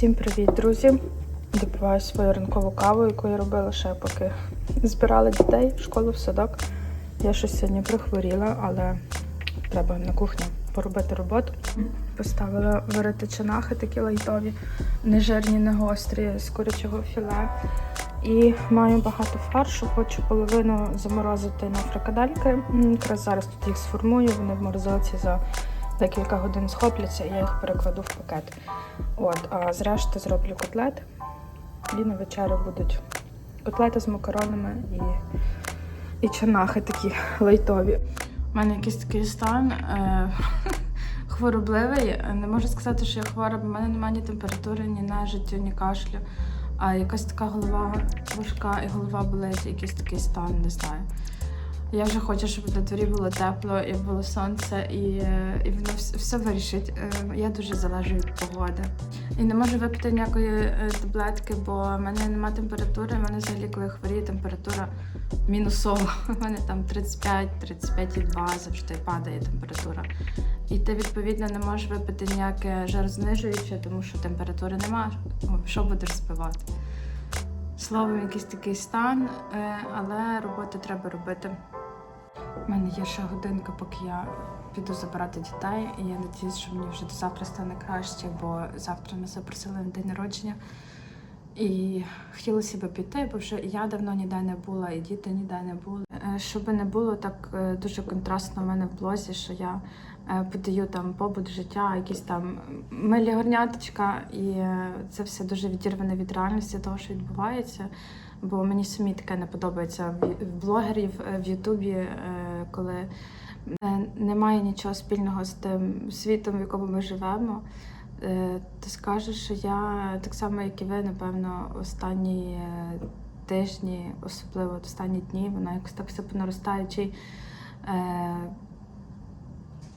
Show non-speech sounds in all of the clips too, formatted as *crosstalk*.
Всім привіт, друзі! Допиваю свою ранкову каву, яку я робила ще поки збирала дітей в школу в садок. Я щось сьогодні прихворіла, але треба на кухні поробити роботу. Поставила варити чинахи такі лайтові, не жирні, не гострі, з курячого філе. І маю багато фаршу, хочу половину заморозити на фрикадельки. Якраз зараз тут їх сформую, вони в морозилці за декілька годин схопляться, і я їх перекладу в пакет. От, а зрешти зроблю котлет. І на вечерю будуть котлети з макаронами і, і чанахи такі лайтові. У мене якийсь такий стан е, *laughs* хворобливий. Не можу сказати, що я хвора, бо в мене немає ні температури, ні нежиттю, ні кашлю. А якась така голова важка і голова болить, якийсь такий стан, не знаю. Я вже хочу, щоб на дворі було тепло і було сонце, і, е, і воно все вирішить. Е, Я дуже залежу від погоди. І не можу випити ніякої е, таблетки, бо в мене немає температури. У мене взагалі, коли я хворію, температура мінусова. *laughs* У мене там 35, 35,2 завжди падає температура. І ти відповідно не можеш випити ніяке жарознижуюче, тому що температури немає. Що будеш спивати? Словом, якийсь такий стан, але роботу треба робити. У мене є ще годинка, поки я піду забирати дітей, і я надіюсь, що мені вже до завтра стане краще, бо завтра нас запросили на день народження. І хотілося б піти, бо вже я давно ніде не була, і діти ніде не були. Е, Щоб не було так е, дуже контрастно в мене в блозі, що я е, подаю там побут життя, якісь там милі горняточка, і це все дуже відірване від реальності того, що відбувається. Бо мені самі таке не подобається в блогерів е, в Ютубі, е, коли е, немає нічого спільного з тим світом, в якому ми живемо. Ти скажеш, що я так само, як і ви, напевно, останні тижні, особливо останні дні, вона якось так все по наростаючій. Е,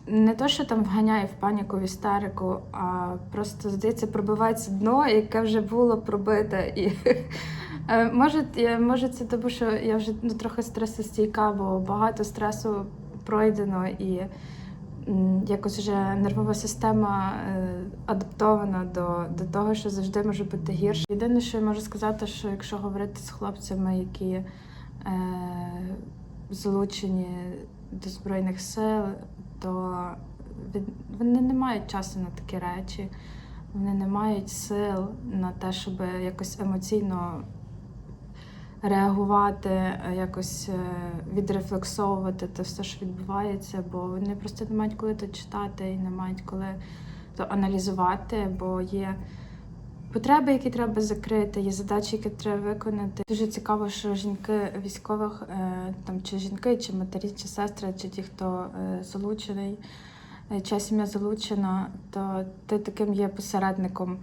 не то, що там вганяє в паніку, в істерику, а просто здається, пробивається дно, яке вже було пробите. І *laughs* може, я- може, це тому, що я вже ну, трохи стресостійка, бо багато стресу пройдено і якось вже нервова система е, адаптована до, до того, що завжди може бути гірше. Єдине, що я можу сказати, що якщо говорити з хлопцями, які е, залучені до Збройних сил, то вони не мають часу на такі речі, вони не мають сил на те, щоб якось емоційно реагувати, е, якось е, відрефлексовувати те все, що відбувається, бо вони просто не мають коли то читати і не мають коли то аналізувати, бо є. Потреби, які треба закрити, є задачі, які треба виконати. Дуже цікаво, що жінки військових, е, там чи жінки, чи матері, чи сестри, чи ті, хто залучений, чия сім'я залучена, то ти таким є посередником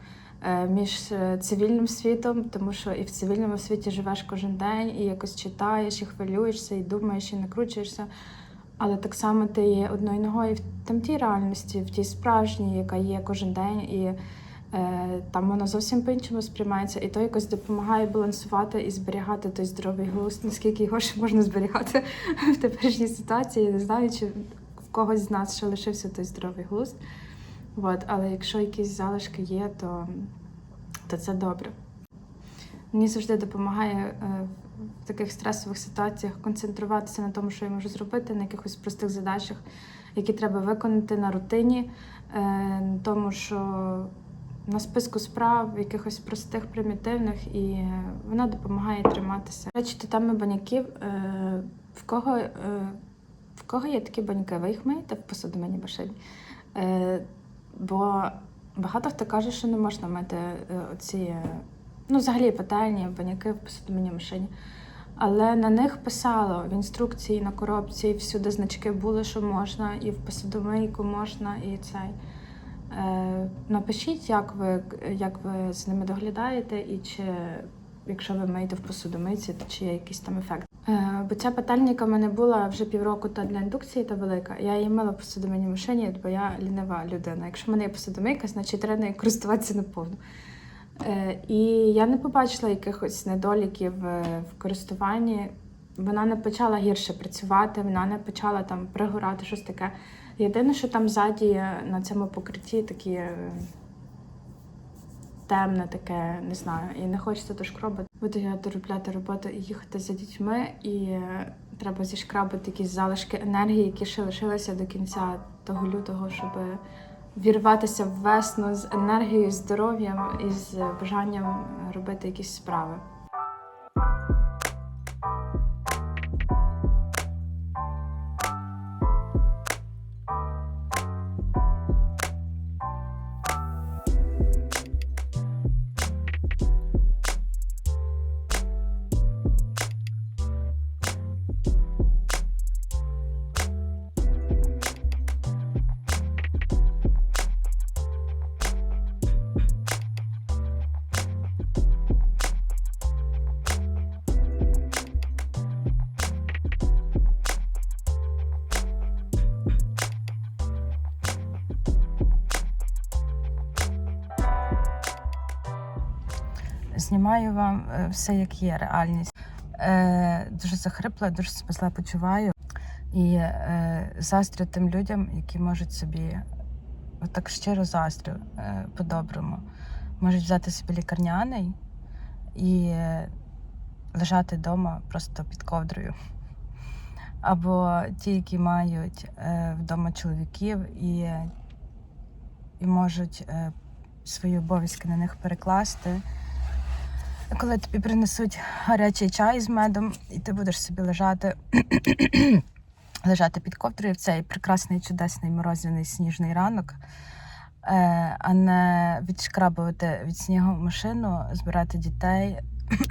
між е, цивільним світом, тому що і в цивільному світі живеш кожен день, і якось читаєш, і хвилюєшся, і думаєш, і накручуєшся. Але так само ти є одною ногою в там тій реальності, в тій справжній, яка є кожен день, і е, там воно зовсім по-іншому сприймається, і то якось допомагає балансувати і зберігати той здоровий глузд, наскільки його ще можна зберігати *laughs* в теперішній ситуації. Не знаю, чи в когось з нас ще лишився той здоровий глузд. От, але якщо якісь залишки є, то, то це добре. Мені завжди допомагає е, в таких стресових ситуаціях концентруватися на тому, що я можу зробити, на якихось простих задачах, які треба виконати на рутині, е, на тому, що на списку справ, якихось простих, примітивних, і е, вона допомагає триматися. Речі, до баняків. е, В кого, е, в кого є такі баняки? Ви їх миєте в посудомийній машині? Бо багато хто каже, що не можна мити е, оці, е, ну, взагалі пательні, баняки в посудомийній машині. Але на них писало в інструкції на коробці, всюди значки були, що можна, і в посудомийку можна, і цей. Е, напишіть, як ви, як ви з ними доглядаєте, і чи якщо ви миєте в посудомийці, то чи є якийсь там ефект. Е, бо ця пательніка в мене була вже півроку та для індукції та велика. Я її мила в машині, бо я лінива людина. Якщо в мене є посудомийка, значить треба нею користуватися наповну. Е, і я не побачила якихось недоліків е, в користуванні. Вона не почала гірше працювати, вона не почала там пригорати, щось таке. Єдине, що там ззаді на цьому покритті такі темне таке, не знаю, і не хочеться то шкробити. Буду я доробляти роботу і їхати за дітьми, і треба зішкрабити якісь залишки енергії, які ще лишилися до кінця того лютого, щоб вірватися в весну з енергією, здоров'ям і з бажанням робити якісь справи. Знімаю вам е, все, як є реальність. Е, дуже захрипла, дуже себе почуваю. І е, заздрю тим людям, які можуть собі отак щиро заздрю е, по-доброму. Можуть взяти собі лікарняний і е, лежати вдома просто під ковдрою. Або ті, які мають е, вдома чоловіків і, і можуть е, свої обов'язки на них перекласти. Коли тобі принесуть гарячий чай з медом, і ти будеш собі лежати, *clears throat* лежати під ковдрою в цей прекрасний, чудесний морозяний сніжний ранок, е, а не відшкрабувати від снігу машину, збирати дітей,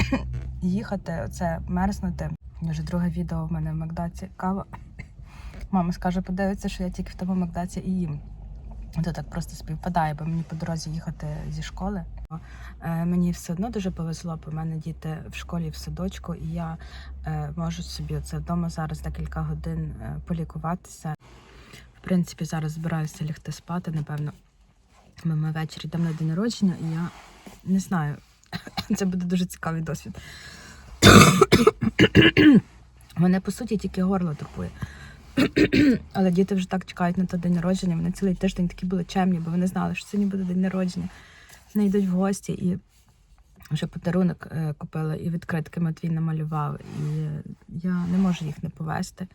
*clears throat* їхати, оце мерзнути. Вже друге відео в мене в Макдаці кава. Мама скаже, подивиться, що я тільки в тому Макдаці і їм. То так просто співпадає, бо мені по дорозі їхати зі школи. Е, Мені все одно дуже повезло, бо в мене діти в школі в садочку, і я е, можу собі це вдома зараз декілька годин е, полікуватися. В принципі, зараз збираюся лягти спати, напевно. Ми, ввечері йдемо на день народження, і я не знаю, *coughs* це буде дуже цікавий досвід. *coughs* Мене по суті тільки горло турбує. *coughs* Але діти вже так чекають на той день народження. Вони цілий тиждень такі були чемні, бо вони знали, що сьогодні буде день народження. Вони йдуть в гості і вже подарунок е, купила, і відкритки Матвій намалював. І я не можу їх не повести.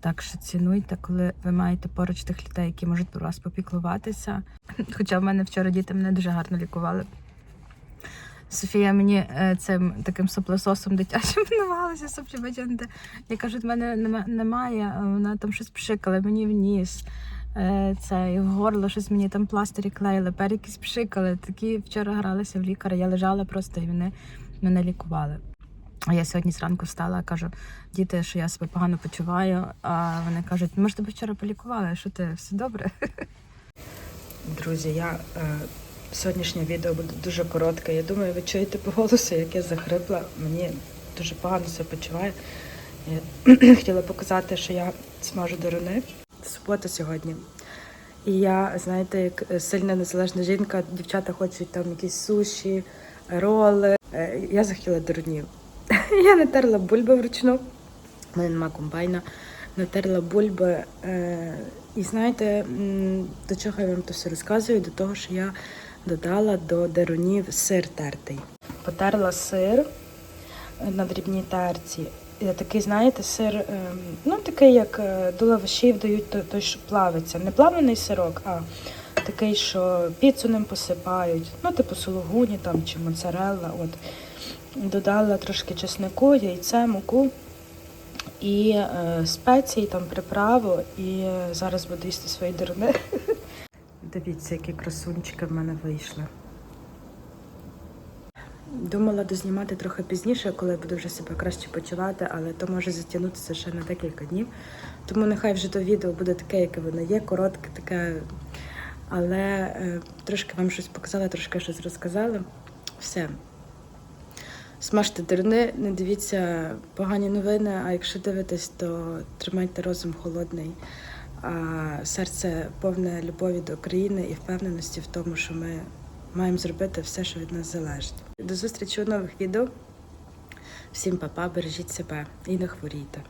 Так що цінуйте, коли ви маєте поруч тих людей, які можуть про вас попіклуватися. *laughs* Хоча в мене вчора діти мене дуже гарно лікували. Софія мені е, цим таким соплесосом дитячим *laughs* намагалася соплі витягнути. Я кажу, в мене немає, вона там щось пшикала мені в ніс. Е, Це в горло щось мені там пластирі клеїли, перекись пшикали. Такі вчора гралися в лікаря. Я лежала просто і вони мене лікували. А я сьогодні зранку встала, кажу, діти, що я себе погано почуваю. А вони кажуть, ми ж тебе вчора полікували, що ти все добре? *laughs* Друзі, я е, сьогоднішнє відео буде дуже коротке. Я думаю, ви чуєте по голосу, як я захрипла. Мені дуже погано себе почуваю. Я *clears throat* хотіла показати, що я смажу деруни. Субота сьогодні. І я, знаєте, як е, сильна незалежна жінка, дівчата хочуть там якісь суші, роли. Е, Я захотіла дерунів. *laughs* Я натерла бульби вручну. У мене нема комбайна. Натерла бульби. Е, і знаєте, до чого я вам то все розказую? До того, що я додала до дерунів сир тертий. Потерла сир на дрібній терці. І такий, знаєте, сир, ем, ну такий, як е, до лавашів дають той, що плавиться. Не плавлений сирок, а такий, що піцу ним посипають, ну, типу сулугуні там чи моцарелла. От. Додала трошки чеснику, яйце, муку і е, спеції, там приправу. І е, зараз буду їсти свої деруни. Дивіться, які красунчики в мене вийшли. Думала дознімати трохи пізніше, коли буду вже себе краще почувати, але то може затягнутися ще на декілька днів. Тому нехай вже то відео буде таке, яке воно є, коротке, таке. Але е, трошки вам щось показала, трошки щось розказала. Все. Смажте дерни, не дивіться погані новини, а якщо дивитесь, то тримайте розум холодний, а серце повне любові до України і впевненості в тому, що ми маємо зробити все, що від нас залежить. До зустрічі у нових відео. Всім па-па, бережіть себе і не хворійте.